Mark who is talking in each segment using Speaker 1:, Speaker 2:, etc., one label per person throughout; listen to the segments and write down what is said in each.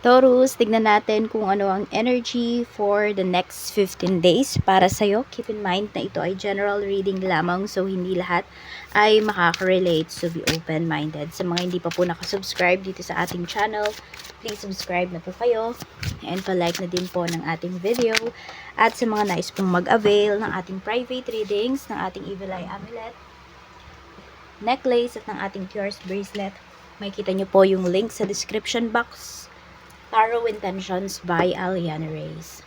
Speaker 1: Taurus, tignan natin kung ano ang energy for the next 15 days para sa'yo. Keep in mind na ito ay general reading lamang so hindi lahat ay makaka-relate so be open-minded. Sa mga hindi pa po nakasubscribe dito sa ating channel, please subscribe na po kayo and pa-like na din po ng ating video. At sa mga nais pong mag-avail ng ating private readings, ng ating Evil Eye Amulet, necklace at ng ating Pures Bracelet, may kita nyo po yung link sa description box Tarot Intentions by Aliana Reyes.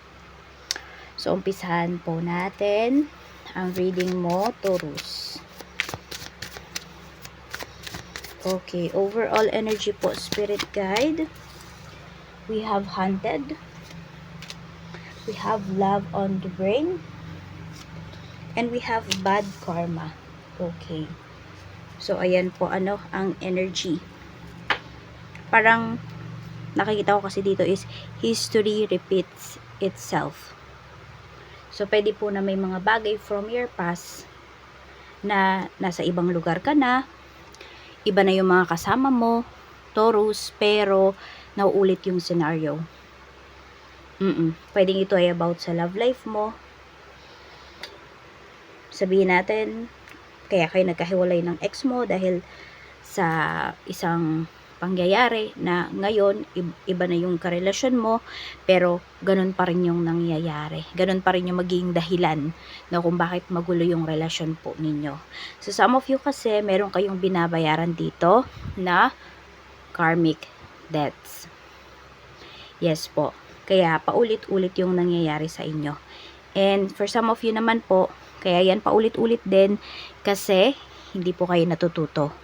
Speaker 1: So, umpisahan po natin ang reading mo, Taurus. Okay, overall energy po, Spirit Guide. We have Hunted. We have Love on the Brain. And we have Bad Karma. Okay. So, ayan po, ano, ang energy. Parang, nakikita ko kasi dito is history repeats itself. So, pwede po na may mga bagay from your past na nasa ibang lugar ka na, iba na yung mga kasama mo, Taurus, pero nauulit yung scenario. Mm-mm. Pwedeng ito ay about sa love life mo. Sabihin natin, kaya kayo nagkahiwalay ng ex mo dahil sa isang pangyayari na ngayon iba na yung karelasyon mo pero ganun pa rin yung nangyayari. Ganun pa rin yung magiging dahilan na kung bakit magulo yung relasyon po ninyo. So some of you kasi meron kayong binabayaran dito na karmic debts. Yes po. Kaya paulit-ulit yung nangyayari sa inyo. And for some of you naman po kaya yan paulit-ulit din kasi hindi po kayo natututo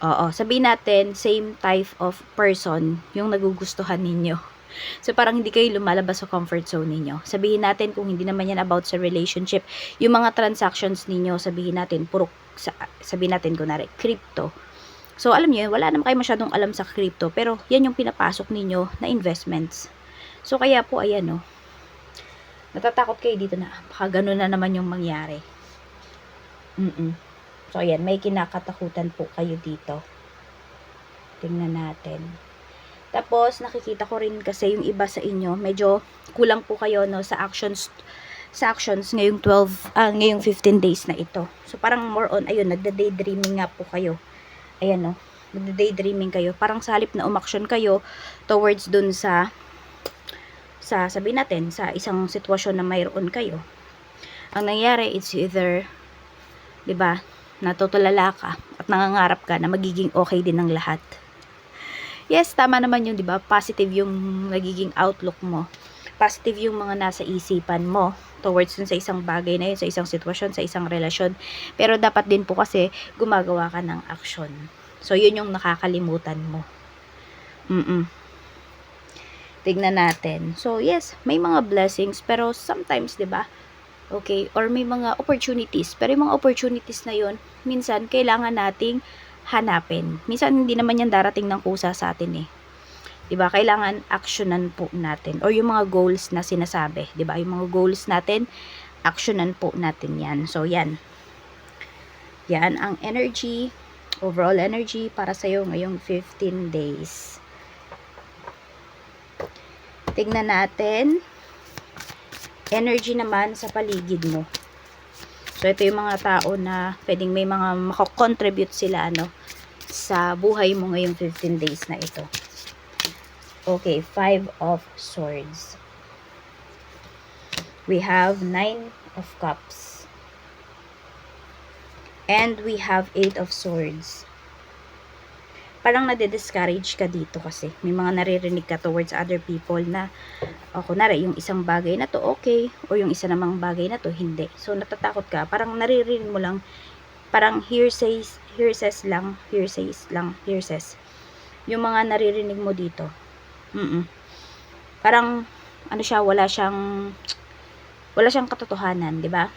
Speaker 1: Oo, sabihin natin, same type of person yung nagugustuhan ninyo. So, parang hindi kayo lumalabas sa comfort zone ninyo. Sabihin natin, kung hindi naman yan about sa relationship, yung mga transactions ninyo, sabihin natin, puro, sa, sabihin natin, kunwari, crypto. So, alam niyo, wala naman kayo masyadong alam sa crypto, pero yan yung pinapasok ninyo na investments. So, kaya po, ayan, no, natatakot kayo dito na, baka ganun na naman yung mangyari. Mm-mm. So, ayan, may kinakatakutan po kayo dito. Tingnan natin. Tapos, nakikita ko rin kasi yung iba sa inyo, medyo kulang po kayo no, sa actions sa actions ngayong 12, ah, ngayong 15 days na ito. So, parang more on, ayun, nagda-daydreaming nga po kayo. Ayan, no, nagda-daydreaming kayo. Parang sa halip na umaksyon kayo towards dun sa, sa, sabi natin, sa isang sitwasyon na mayroon kayo. Ang nangyari, it's either, di ba, natutulala ka at nangangarap ka na magiging okay din ng lahat. Yes, tama naman yun, di ba? Positive yung nagiging outlook mo. Positive yung mga nasa isipan mo towards dun sa isang bagay na yun, sa isang sitwasyon, sa isang relasyon. Pero dapat din po kasi gumagawa ka ng action. So, yun yung nakakalimutan mo. Mm-mm. Tignan natin. So, yes, may mga blessings, pero sometimes, di ba, Okay? Or may mga opportunities. Pero yung mga opportunities na yon minsan kailangan nating hanapin. Minsan hindi naman yan darating ng kusa sa atin eh. 'Di ba? Kailangan actionan po natin or yung mga goals na sinasabi, 'di ba? Yung mga goals natin, actionan po natin 'yan. So 'yan. Yan ang energy, overall energy para sa iyo ngayong 15 days. Tignan natin energy naman sa paligid mo. So, ito yung mga tao na pwedeng may mga makakontribute sila ano, sa buhay mo ngayong 15 days na ito. Okay, Five of Swords. We have Nine of Cups. And we have Eight of Swords parang nade-discourage ka dito kasi may mga naririnig ka towards other people na o kunwari yung isang bagay na to okay o yung isa namang bagay na to hindi. So natatakot ka. Parang naririnig mo lang parang hearsays hearsays lang hearsays lang hearsays. Yung mga naririnig mo dito mm, parang ano siya wala siyang wala siyang katotohanan di ba?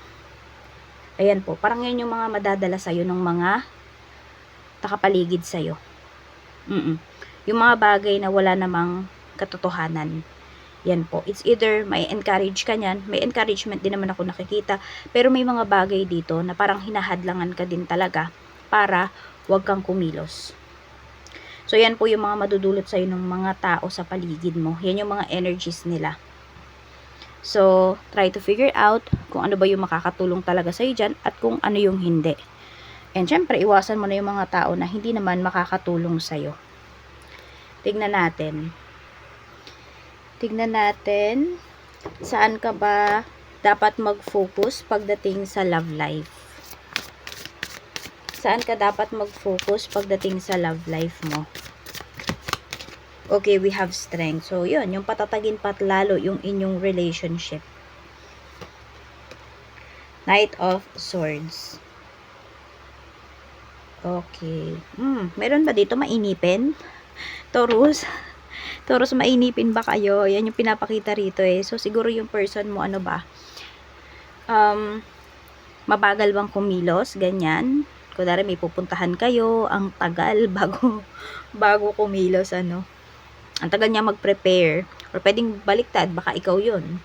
Speaker 1: Ayan po parang yan yung mga madadala sa ng mga takapaligid sa iyo Mm-mm. Yung mga bagay na wala namang katotohanan. Yan po. It's either may encourage ka niyan, may encouragement din naman ako nakikita, pero may mga bagay dito na parang hinahadlangan ka din talaga para wag kang kumilos. So, yan po yung mga madudulot sa'yo ng mga tao sa paligid mo. Yan yung mga energies nila. So, try to figure out kung ano ba yung makakatulong talaga sa'yo dyan at kung ano yung hindi. And syempre, iwasan mo na yung mga tao na hindi naman makakatulong sa'yo. Tignan natin. Tignan natin saan ka ba dapat mag-focus pagdating sa love life. Saan ka dapat mag-focus pagdating sa love life mo? Okay, we have strength. So, yun, yung patatagin pat lalo yung inyong relationship. Knight of Swords. Okay. Hmm, meron ba dito mainipin? Taurus? Taurus, mainipin ba kayo? Yan yung pinapakita rito eh. So, siguro yung person mo, ano ba? Um, mabagal bang kumilos? Ganyan. Kunwari, may pupuntahan kayo. Ang tagal bago, bago kumilos, ano. Ang tagal niya mag-prepare. Or pwedeng baliktad, baka ikaw yun.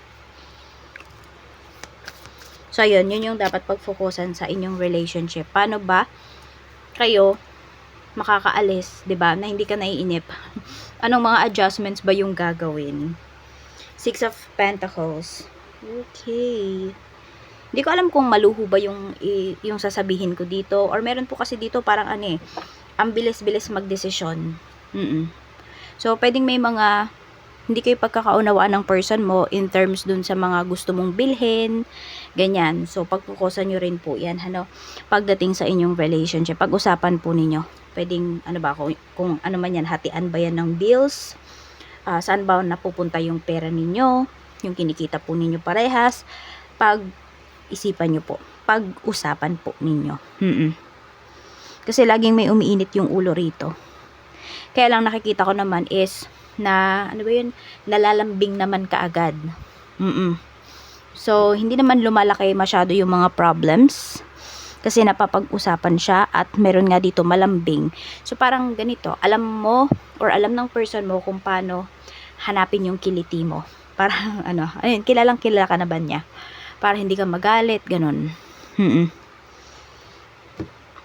Speaker 1: So, ayun, yun yung dapat pag-focusan sa inyong relationship. Paano ba kayo makakaalis, 'di ba? Na hindi ka naiinip. Anong mga adjustments ba yung gagawin? Six of Pentacles. Okay. Hindi ko alam kung maluho ba yung yung sasabihin ko dito or meron po kasi dito parang ano eh, ang bilis-bilis magdesisyon. Mm. So pwedeng may mga hindi kayo pagkakaunawaan ng person mo in terms dun sa mga gusto mong bilhin, ganyan. So, pagpukusan nyo rin po yan, ano, pagdating sa inyong relationship, pag-usapan po ninyo. Pwedeng, ano ba, kung, kung ano man yan, hatian ba yan ng bills, Ah, saan ba napupunta yung pera ninyo, yung kinikita po ninyo parehas, pag isipan nyo po, pag-usapan po ninyo. Mm-mm. Kasi laging may umiinit yung ulo rito. Kaya lang nakikita ko naman is, na, ano ba yun, nalalambing naman kaagad. Mm-mm. So, hindi naman lumalaki masyado yung mga problems kasi napapag-usapan siya at meron nga dito malambing. So, parang ganito, alam mo or alam ng person mo kung paano hanapin yung kiliti mo. Parang, ano, ayun, kilalang kilala ka na ba niya? Para hindi ka magalit, ganun. Mm-mm.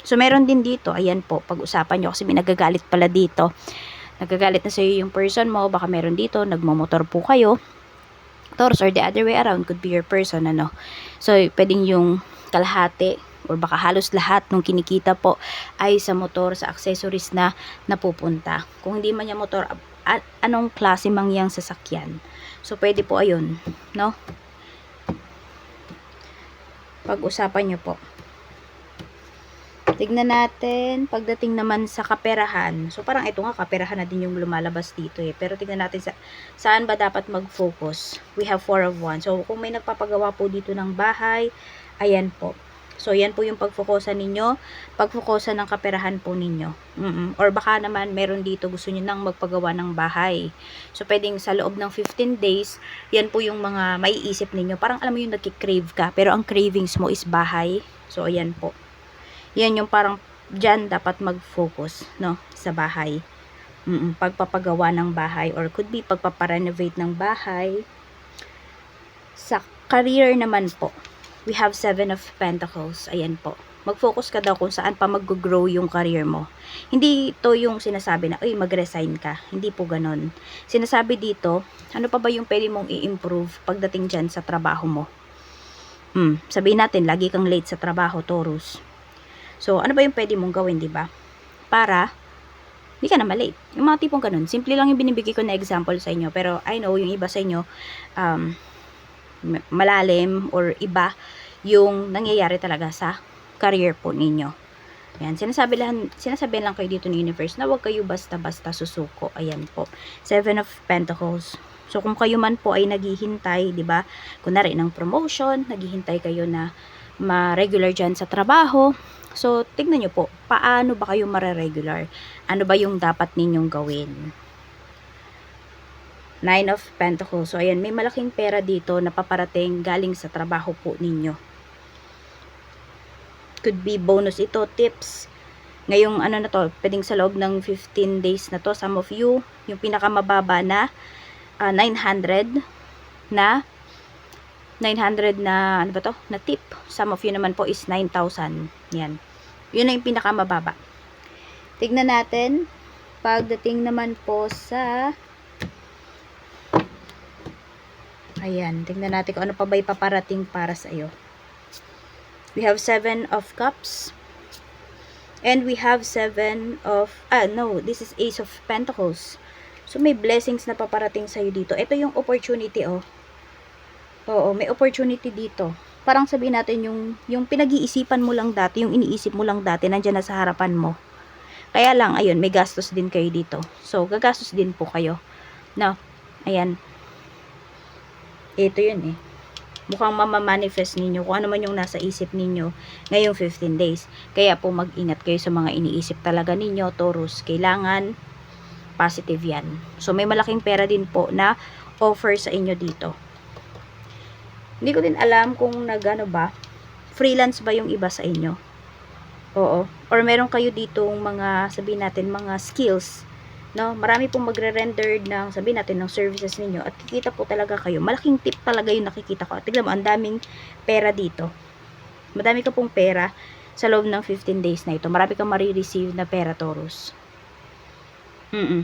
Speaker 1: So, meron din dito, ayan po, pag-usapan nyo kasi may nagagalit pala dito nagagalit na sa'yo yung person mo, baka meron dito, nagmomotor po kayo, Taurus, or the other way around, could be your person, ano. So, pwedeng yung kalahati, or baka halos lahat nung kinikita po ay sa motor, sa accessories na napupunta. Kung hindi man yung motor, anong klase mang yang sasakyan. So, pwede po ayun, no? Pag-usapan nyo po. Tignan natin, pagdating naman sa kaperahan. So, parang ito nga, kaperahan na din yung lumalabas dito eh. Pero tignan natin sa, saan ba dapat mag-focus. We have four of one. So, kung may nagpapagawa po dito ng bahay, ayan po. So, yan po yung pagfokusan ninyo. Pagfokusan ng kaperahan po ninyo. Mm-mm. Or baka naman, meron dito gusto nyo nang magpagawa ng bahay. So, pwedeng sa loob ng 15 days, yan po yung mga maiisip ninyo. Parang alam mo yung nagkikrave ka, pero ang cravings mo is bahay. So, ayan po yan yung parang dyan dapat mag-focus no sa bahay Mm-mm, pagpapagawa ng bahay or could be pagpaparenovate ng bahay sa career naman po we have seven of pentacles ayan po mag-focus ka daw kung saan pa mag-grow yung career mo. Hindi to yung sinasabi na, uy, mag-resign ka. Hindi po ganon. Sinasabi dito, ano pa ba yung pwede mong i-improve pagdating dyan sa trabaho mo? Hmm, sabihin natin, lagi kang late sa trabaho, Taurus. So, ano ba yung pwede mong gawin, di ba? Para, hindi ka na malate. Yung mga tipong ganun. Simple lang yung binibigay ko na example sa inyo. Pero, I know, yung iba sa inyo, um, malalim or iba yung nangyayari talaga sa career po ninyo. Ayan, sinasabi lang, sinasabi lang kayo dito ng universe na huwag kayo basta-basta susuko. Ayan po. Seven of Pentacles. So, kung kayo man po ay naghihintay, di ba, kunwari ng promotion, naghihintay kayo na ma-regular dyan sa trabaho. So, tignan nyo po, paano ba kayo mare-regular? Ano ba yung dapat ninyong gawin? Nine of Pentacles. So, ayan, may malaking pera dito na paparating galing sa trabaho po ninyo. Could be bonus ito, tips. Ngayong ano na to, pwedeng sa loob ng 15 days na to, some of you, yung pinakamababa na ah, 900 na 900 na ano ba to? Na tip. Some of you naman po is 9,000. Yan. Yun na yung pinakamababa. Tignan natin pagdating naman po sa ayan, tingnan natin kung ano pa ba ipaparating para sa iyo. We have seven of cups. And we have seven of, ah no, this is ace of pentacles. So may blessings na paparating sa'yo dito. Ito yung opportunity oh. Oo, may opportunity dito. Parang sabihin natin yung, yung pinag-iisipan mo lang dati, yung iniisip mo lang dati, nandyan na sa harapan mo. Kaya lang, ayun, may gastos din kayo dito. So, gagastos din po kayo. No, ayan. Ito yun eh. Mukhang mamamanifest ninyo kung ano man yung nasa isip ninyo ngayong 15 days. Kaya po mag-ingat kayo sa mga iniisip talaga ninyo, Taurus. Kailangan positive yan. So, may malaking pera din po na offer sa inyo dito. Hindi ko din alam kung nagano ba, freelance ba yung iba sa inyo. Oo. Or meron kayo ditong mga, sabihin natin, mga skills. No? Marami pong magre-render ng, sabihin natin, ng services ninyo. At kikita po talaga kayo. Malaking tip talaga yung nakikita ko. At tignan mo, ang daming pera dito. Madami ka pong pera sa loob ng 15 days na ito. Marami kang marireceive na pera, Taurus. Mm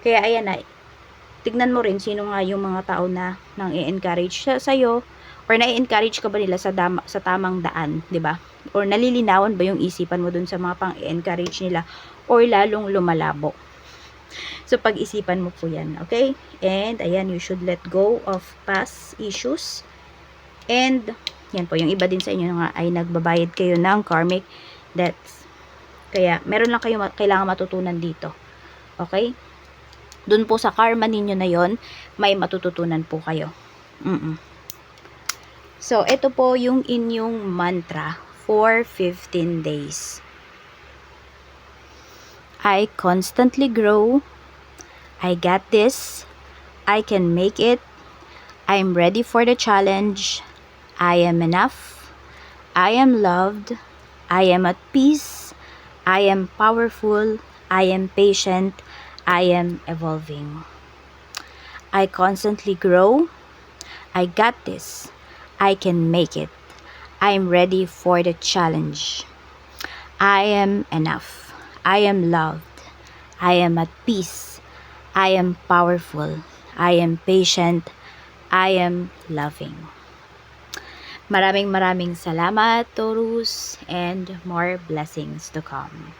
Speaker 1: Kaya ayan na, tignan mo rin sino nga yung mga tao na nang i-encourage sa sa'yo or na-encourage ka ba nila sa, dama, sa tamang daan, 'di ba? Or nalilinawan ba yung isipan mo dun sa mga pang encourage nila or lalong lumalabo. So pag-isipan mo po 'yan, okay? And ayan, you should let go of past issues. And yan po, yung iba din sa inyo nga ay nagbabayad kayo ng karmic debts. Kaya meron lang kayo kailangan matutunan dito. Okay? Doon po sa karma ninyo na yon may matututunan po kayo. Mm So, ito po yung inyong mantra for 15 days. I constantly grow. I got this. I can make it. I'm ready for the challenge. I am enough. I am loved. I am at peace. I am powerful. I am patient. I am evolving. I constantly grow. I got this. I can make it. I'm ready for the challenge. I am enough. I am loved. I am at peace. I am powerful. I am patient. I am loving. Maraming maraming salamat, Taurus, and more blessings to come.